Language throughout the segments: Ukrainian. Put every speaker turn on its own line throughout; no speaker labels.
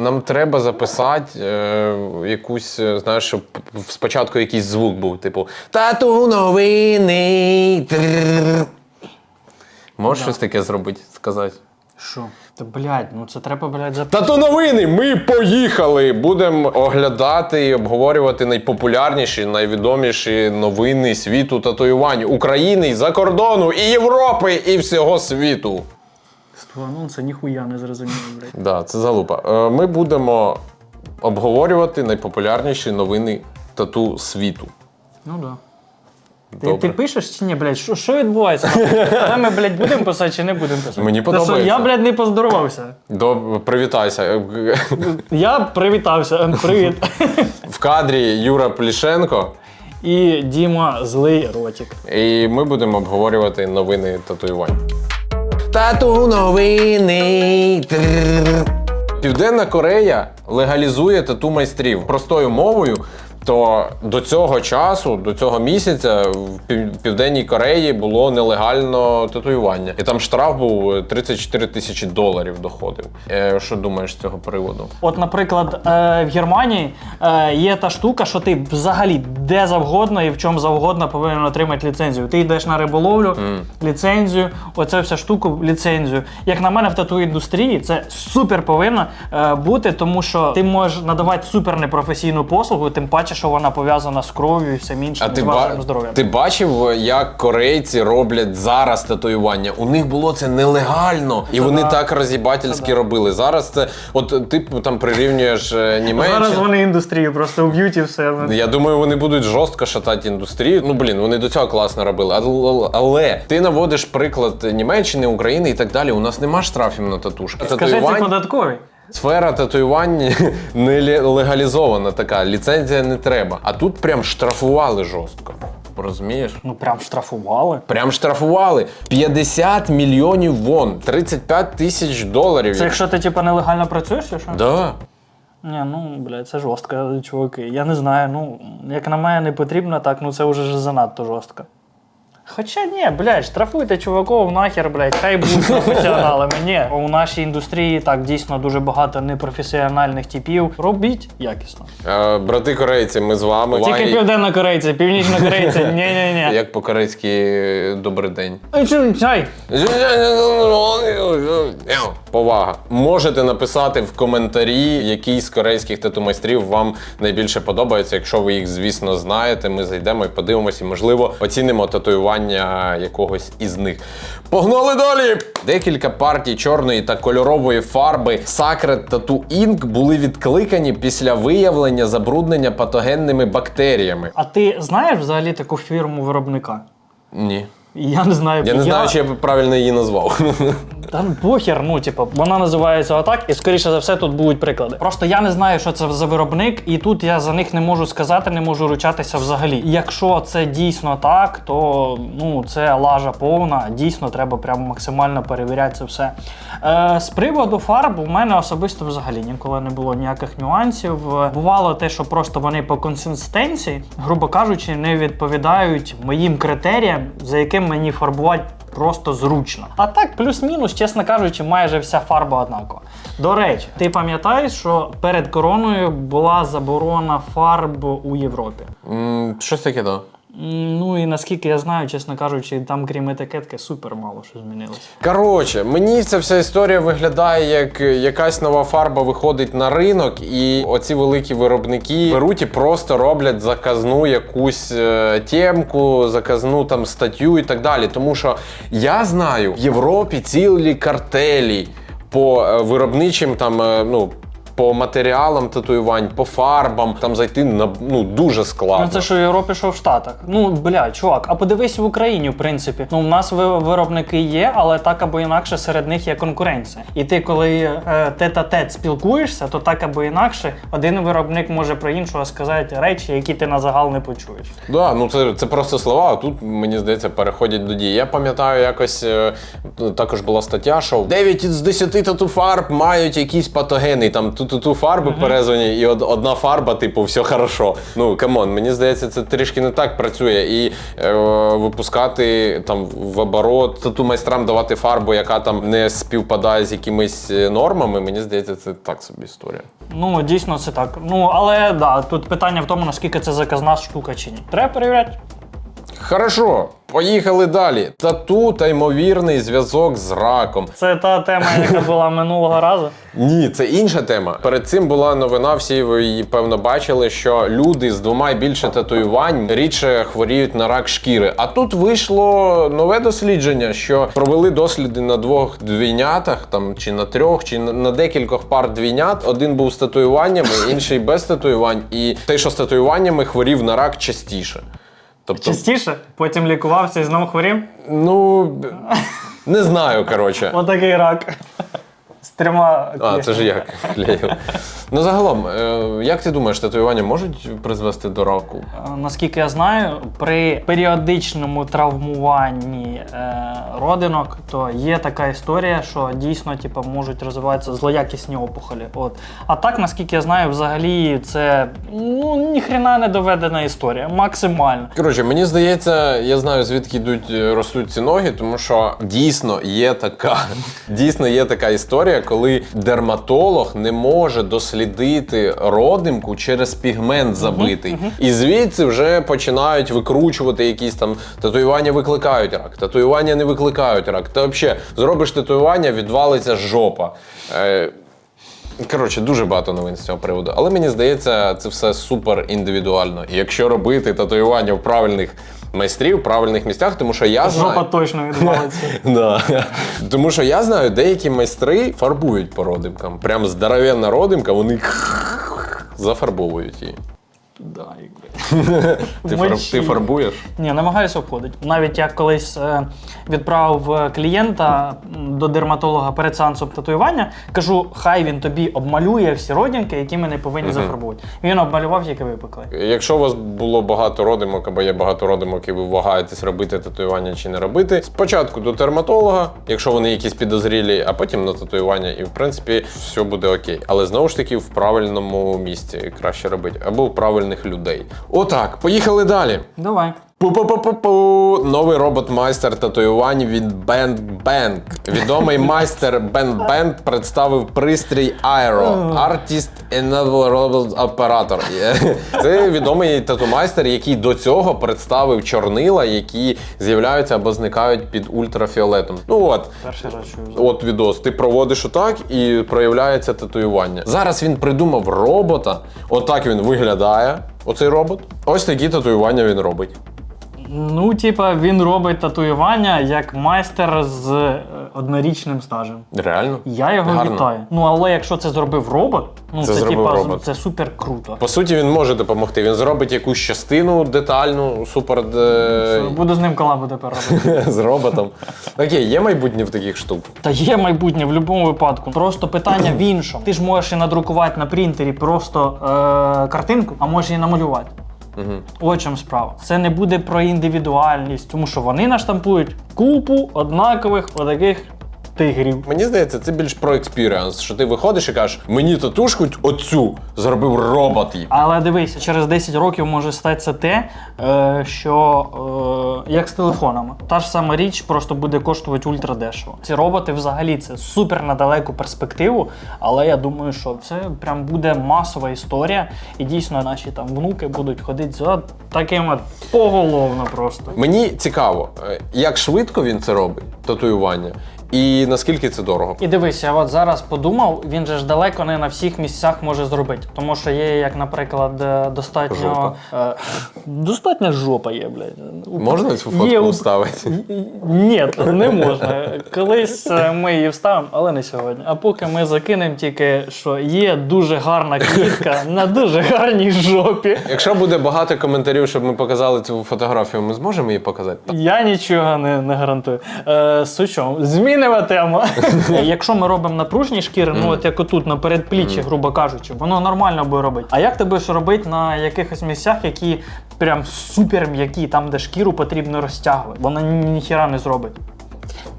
Нам треба записати е, якусь, е, знаєш, щоб спочатку якийсь звук був, типу Тату новини. трррр». Можеш щось таке зробити, сказати?
Що? Та блядь, ну це треба, блядь, запитати.
Тату новини! Ми поїхали! Будемо оглядати і обговорювати найпопулярніші, найвідоміші новини світу татуювань України, за кордону, і Європи, і всього світу.
Ну, це ніхуя не зрозуміло, блядь.
Да, це залупа. Е, Ми будемо обговорювати найпопулярніші новини тату світу.
Ну да. Ти,
Добре.
ти пишеш чи ні, блядь? Що, що відбувається? Але ми, блядь, будемо писати чи не будемо писати?
Мені
Та що,
подобається.
я, блядь, не поздоровався.
До... Привітайся.
Я привітався. Привіт.
В кадрі Юра Плішенко,
І Діма злий ротик.
і ми будемо обговорювати новини татуювань. Тату новини. Південна Корея легалізує тату майстрів простою мовою. То до цього часу, до цього місяця, в Пів- Південній Кореї було нелегально татуювання. І там штраф був 34 тисячі доларів доходив. Е, що думаєш з цього приводу?
От, наприклад, е, в Германії е, є та штука, що ти взагалі де завгодно і в чому завгодно повинен отримати ліцензію. Ти йдеш на риболовлю, ліцензію, оце вся штуку, ліцензію. Як на мене, в тату індустрії це супер повинно е, бути, тому що ти можеш надавати супер непрофесійну послугу, тим паче, що вона пов'язана з кров'ю і всім іншим,
А
з
ти,
вашим
ба-
здоров'ям.
ти бачив, як корейці роблять зараз татуювання? У них було це нелегально, і вони
да.
так роз'їбательськи робили. Зараз це, от ти там прирівнюєш е, Німеччину.
Зараз вони індустрію просто уб'ють і все.
Я думаю, вони будуть жорстко шатати індустрію. Ну блін, вони до цього класно робили. Але, але ти наводиш приклад Німеччини, України і так далі. У нас нема штрафів на татушки.
Скажи, це податковий.
Сфера татуювань не легалізована така, ліцензія не треба. А тут прям штрафували жорстко. Розумієш?
Ну прям штрафували.
Прям штрафували 50 мільйонів вон, 35 тисяч доларів.
Це якщо ти типу нелегально працюєш, чи що?
Да.
Ні, ну блядь, це жорстко, чуваки. Я не знаю. Ну, як на мене не потрібно так, ну це вже занадто жорстко. Хоча ні, блядь, штрафуйте чуваков нахер, блядь, хай будуть професіоналами. Ні, у нашій індустрії так дійсно дуже багато непрофесіональних типів. Робіть якісно.
Е, брати корейці, ми з вами.
Тільки
Увага.
південнокорейці, північнокорейці, ні-ні-ні.
Як по-корейськи добрий день.
Чай.
Повага. Можете написати в коментарі, який з корейських тату-майстрів вам найбільше подобається. Якщо ви їх, звісно, знаєте, ми зайдемо і подивимося, і, можливо, оцінимо татуювання якогось із них. Погнали далі! Декілька партій чорної та кольорової фарби Sacred Tattoo Ink були відкликані після виявлення забруднення патогенними бактеріями.
А ти знаєш взагалі таку фірму виробника?
Ні.
Я не знаю.
Я не знаю, чи я б правильно її назвав.
Та ну, похер, ну типу, вона називається отак, і скоріше за все тут будуть приклади. Просто я не знаю, що це за виробник, і тут я за них не можу сказати, не можу ручатися взагалі. Якщо це дійсно так, то ну це лажа повна. Дійсно, треба прямо максимально перевіряти це все. Е, з приводу фарб у мене особисто взагалі ніколи не було ніяких нюансів. Бувало те, що просто вони по консистенції, грубо кажучи, не відповідають моїм критеріям, за яким мені фарбувати просто зручно. А так, плюс-мінус, чесно кажучи, майже вся фарба однакова. До речі, ти пам'ятаєш, що перед короною була заборона фарб у Європі.
М, Щось таке, так.
Ну і наскільки я знаю, чесно кажучи, там крім етикетки супер мало що змінилося.
Коротше, мені ця вся історія виглядає як якась нова фарба виходить на ринок, і оці великі виробники беруть і просто роблять заказну якусь е, темку, заказну там статтю і так далі. Тому що я знаю в Європі цілі картелі по е, виробничим там, е, ну. По матеріалам татуювань, по фарбам, там зайти на ну дуже складно.
Ну це що в Європі, що в Штатах. Ну бля, чувак, а подивись в Україні, в принципі. Ну, у нас виробники є, але так або інакше серед них є конкуренція. І ти, коли е, тет-а-тет спілкуєшся, то так або інакше один виробник може про іншого сказати речі, які ти на загал не почуєш.
Да, ну це, це просто слова, а тут, мені здається, переходять до дії. Я пам'ятаю, якось е, також була стаття, що 9 із 10 тату-фарб мають якісь патогени. Там тут ту фарби перезвані, і од- одна фарба, типу, все хорошо. Ну камон, мені здається, це трішки не так працює. І е, випускати там в оборот тату майстрам давати фарбу, яка там не співпадає з якимись е, нормами. Мені здається, це так собі історія.
Ну, дійсно, це так. Ну, але да, тут питання в тому, наскільки це заказна штука чи ні. Треба перевіряти.
Хорошо, поїхали далі. Тату та ймовірний зв'язок з раком.
Це та тема, яка була минулого разу.
Ні, це інша тема. Перед цим була новина, всі ви її певно бачили, що люди з двома і більше татуювань рідше хворіють на рак шкіри. А тут вийшло нове дослідження, що провели досліди на двох двійнятах, там чи на трьох, чи на, декількох пар двійнят. Один був з татуюваннями, інший без татуювань. І той, що з татуюваннями, хворів на рак частіше. Тобто,
Частіше, потім лікувався і знову хворів.
ну б- не знаю, коротше.
Отакий рак. З трьома.
А, це ж як клеїв. Ну загалом, е, як ти думаєш, татуювання можуть призвести до раку?
Е, Наскільки я знаю, при періодичному травмуванні е, родинок, то є така історія, що дійсно типу, можуть розвиватися злоякісні опухолі. От. А так, наскільки я знаю, взагалі це ну, ніхрена не доведена історія. Максимально.
Коротше, мені здається, я знаю звідки йдуть е, ростуть ці ноги, тому що дійсно є така, дійсно є така історія, коли дерматолог не може дослідити родимку через пігмент забитий. І звідси вже починають викручувати якісь там татуювання викликають рак, татуювання не викликають рак. Та взагалі зробиш татуювання, відвалиться жопа. Е, Коротше, дуже багато новин з цього приводу. Але мені здається, це все супер індивідуально. І якщо робити татуювання в правильних майстрів, в правильних місцях, тому що я
Жопа
знаю.
точно відбувається.
Да. Тому що я знаю, деякі майстри фарбують по родимкам. Прям здоровенна родимка, вони зафарбовують її.
Да, якби.
Ти, фар... Ти фарбуєш?
Ні, намагаюся обходити. Навіть я колись е, відправив е, клієнта до дерматолога перед сеансом татуювання, кажу, хай він тобі обмалює всі родинки, які ми не повинні зафарбувати. Він обмалював, які випекли.
Якщо у вас було багато родимок, або є багато родимок, і ви вагаєтесь робити татуювання чи не робити, спочатку до дерматолога, якщо вони якісь підозрілі, а потім на татуювання, і в принципі все буде окей. Але знову ж таки в правильному місці краще робити, або в правильних людей. Отак, поїхали далі.
Давай.
Пу-пу-пу-пу-пу. Новий робот-майстер татуювань від Bang. Відомий майстер Bang представив пристрій Aero Artist Enable Robot Operator. Це відомий тату-майстер, який до цього представив чорнила, які з'являються або зникають під ультрафіолетом. Ну от,
Перший раз чую.
От відос. Ти проводиш отак і проявляється татуювання. Зараз він придумав робота. Отак він виглядає. Оцей робот. Ось такі татуювання він робить.
Ну, типа, він робить татуювання як майстер з е, однорічним стажем.
Реально?
Я його
Гарно.
вітаю. Ну, але якщо це зробив робот, ну
Це
це,
зробив
типа,
робот.
це супер круто.
По суті, він може допомогти. Він зробить якусь частину детальну, супер е,
Буду з ним колабу тепер робити.
з роботом. Окей, є майбутнє в таких штук.
Та є майбутнє в будь-якому випадку. Просто питання в іншому. Ти ж можеш і надрукувати на принтері просто е- картинку, а можеш її намалювати.
Угу.
От чому справа. Це не буде про індивідуальність, тому що вони наштампують купу однакових отаких тигрів.
Мені здається, це більш про експіріанс, що ти виходиш і кажеш, мені татушку оцю зробив робот. їй».
Але дивися, через 10 років може статися те, е, що е, як з телефонами. Та ж сама річ просто буде коштувати ультра дешево. Ці роботи взагалі це супер на далеку перспективу, але я думаю, що це прям буде масова історія, і дійсно наші там внуки будуть ходити за таким поголовно просто.
Мені цікаво, е, як швидко він це робить, татуювання, і наскільки це дорого.
І дивись, я от зараз подумав, він же ж далеко не на всіх місцях може зробити. Тому що є, як, наприклад, е, достатньо.
Жопа.
Е, достатня жопа є, блядь.
Можна цю фотку
Є у-
вставити?
Ні, не можна. Колись е, ми її вставимо, але не сьогодні. А поки ми закинемо тільки, що є дуже гарна квітка на дуже гарній жопі.
Якщо буде багато коментарів, щоб ми показали цю фотографію, ми зможемо її показати?
Я нічого не, не гарантую. Е, суть в чому? тема. Якщо ми робимо напружні шкіри, ну от як отут на передпліччі, грубо кажучи, воно нормально буде робити. А як ти будеш робити на якихось місцях, які прям супер м'які, там де шкіру потрібно розтягувати? Вона ні- ніхіра не зробить.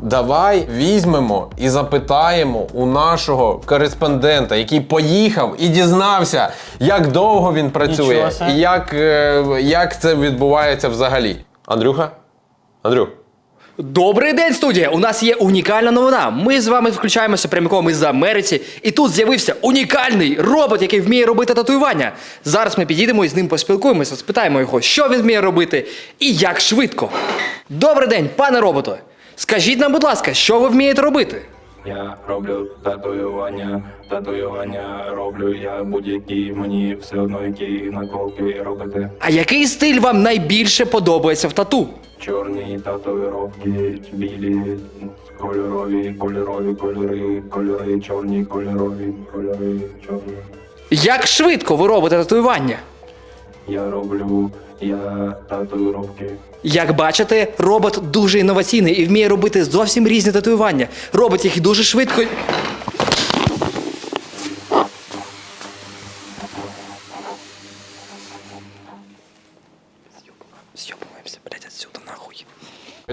Давай візьмемо і запитаємо у нашого кореспондента, який поїхав і дізнався, як довго він працює
Нічого себе.
і як, е, як це відбувається взагалі. Андрюха? Андрюх.
Добрий день, студія! У нас є унікальна новина. Ми з вами включаємося прямиком із Америці, і тут з'явився унікальний робот, який вміє робити татуювання. Зараз ми підійдемо і з ним поспілкуємося, спитаємо його, що він вміє робити і як швидко. Добрий день, пане роботу! Скажіть нам, будь ласка, що ви вмієте робити?
Я роблю татуювання, татуювання роблю я будь-які, мені все одно які наколки робити.
А який стиль вам найбільше подобається в тату?
Чорні татуїровки, білі, кольорові, кольорові кольори, кольори, чорні, кольорові, кольори, чорні.
Як швидко ви робите татуювання?
Я роблю я татуїровки.
Як бачите, робот дуже інноваційний і вміє робити зовсім різні татуювання. Робить їх дуже швидко. З'єбуємося, блядь, отсюда нахуй.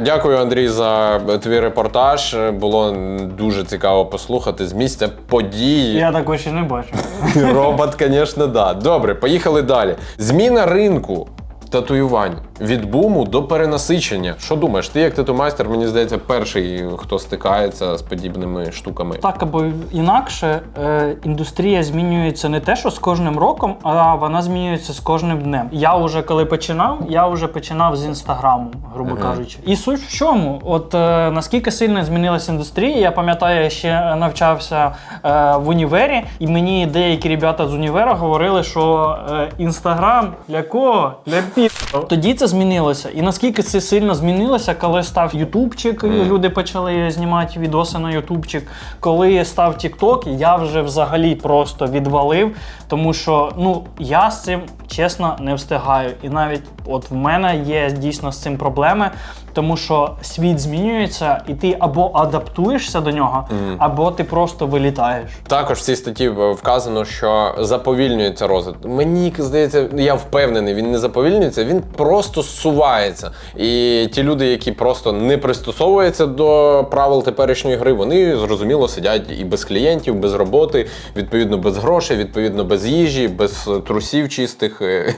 Дякую, Андрій, за твій репортаж. Було дуже цікаво послухати з місця події.
Я такого ще не бачу.
Робот, звісно, да. Добре, поїхали далі. Зміна ринку татуювань від буму до перенасичення. Що думаєш? Ти як тату-майстер, мені здається, перший, хто стикається з подібними штуками.
Так або інакше, е, індустрія змінюється не те, що з кожним роком, а вона змінюється з кожним днем. Я вже коли починав, я вже починав з інстаграму, грубо кажучи. І суть в чому? От е, наскільки сильно змінилася індустрія, я пам'ятаю, я ще навчався е, в універі, і мені деякі ребята з універа говорили, що е, інстаграм для кого? Для пі. Тоді це змінилося. І наскільки це сильно змінилося, коли став Ютубчик, і люди почали знімати відоси на Ютубчик. Коли став Тікток, я вже взагалі просто відвалив, тому що ну я з цим чесно не встигаю. І навіть от в мене є дійсно з цим проблеми, тому що світ змінюється, і ти або адаптуєшся до нього, або ти просто вилітаєш.
Також в цій статті е, вказано, що заповільнюється розвиток. Мені здається, я впевнений, він не заповільнюється, він просто зсувається. І ті люди, які просто не пристосовуються до правил теперішньої гри, вони зрозуміло сидять і без клієнтів, без роботи, відповідно без грошей, відповідно без їжі, без трусів чистих. Е.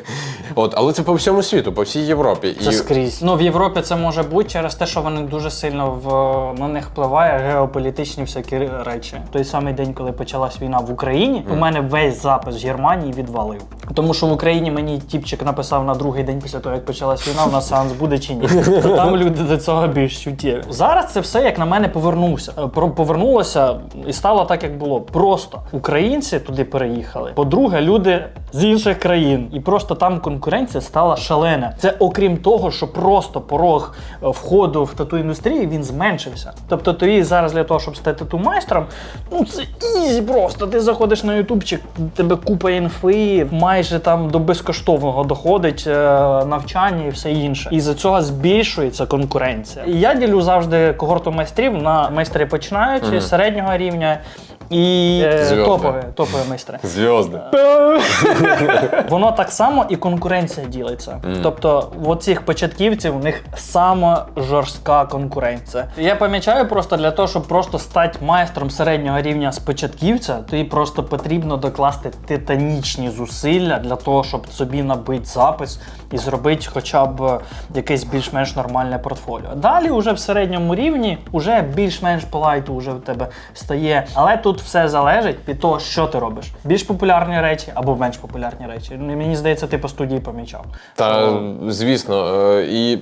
От, але це по всьому світу, по всій Європі.
Це
І
скрізь. Ну в Європі це може бути через те, що вони дуже сильно в на них впливає геополітичні всякі речі. Той самий день, коли почалась війна в Україні, у мене весь запис з Германії відвалив. Тому що в Україні мені тіпчик написав на другий день після того, як почалась війна, у нас сеанс буде чи ні. То там люди до цього більш чуттєві. Зараз це все як на мене повернувся. Е, про- Повернулося і стало так, як було. Просто українці туди переїхали. По-друге, люди з інших країн, і просто там конкуренція стала шалена. Це окрім того, що просто порог е, входу в тату індустрію він зменшився. Тобто, тобі зараз для того, щоб стати тату майстром, ну це ізі просто. Ти заходиш на ютубчик, тебе купа інфи, майже там до безкоштовного доходить е, навчання і все інше. І за цього збільшується конкуренція. І я ділю завжди когорту майстрів на майстри починаючі, середнього рівня і е,
Зв'язки.
топові, топові майстри.
зв'язки.
Воно так само і конкуренція ділиться. Тобто, в оцих початківців у них сама жорстка конкуренція. Я помічаю просто для того, щоб просто стати майстром середнього рівня з початківця, тобі просто потрібно докласти титанічні зусилля для того, щоб собі набити запис і зробити хоча б якесь більш-менш нормальне портфоліо. Далі, уже в середньому рівні, уже більш-менш по лайту вже в тебе стає. Але тут все залежить від того, що ти робиш. Більш популярні речі або менш популярні речі. Мені здається, ти по студії помічав.
Та звісно, е, і.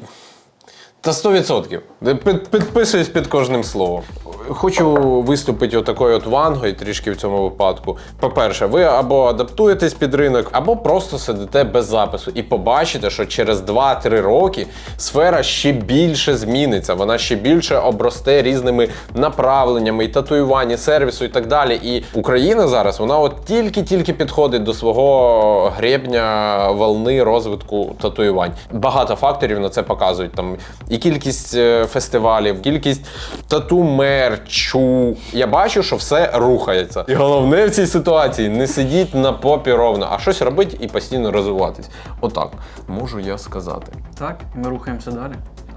Та 100%. Під, підписуюсь під кожним словом. Хочу виступити отакою от вангою трішки в цьому випадку. По-перше, ви або адаптуєтесь під ринок, або просто сидите без запису і побачите, що через 2-3 роки сфера ще більше зміниться. Вона ще більше обросте різними направленнями, і татуювання, сервісу і так далі. І Україна зараз вона от тільки-тільки підходить до свого гребня волни розвитку татуювань. Багато факторів на це показують. Там і кількість е, фестивалів, кількість тату мерчу. Я бачу, що все рухається. І головне в цій ситуації не сидіть на попі ровно, а щось робити і постійно розвиватись. Отак можу я сказати.
Так, ми рухаємося далі.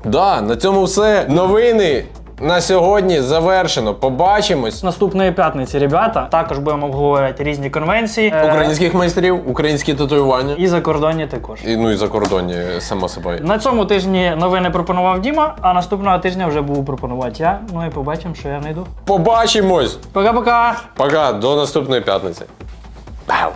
Да, на цьому все. Новини на сьогодні завершено. Побачимось.
Наступної п'ятниці, ребята, також будемо обговорювати різні конвенції. Е,
Українських майстрів, українські татуювання.
І закордонні також.
І, ну і закордонні, само собою.
На цьому тижні новини пропонував Діма, а наступного тижня вже буду пропонувати я. Ну і побачимо, що я знайду.
Побачимось!
Пока-пока!
Пока, до наступної п'ятниці. Пау!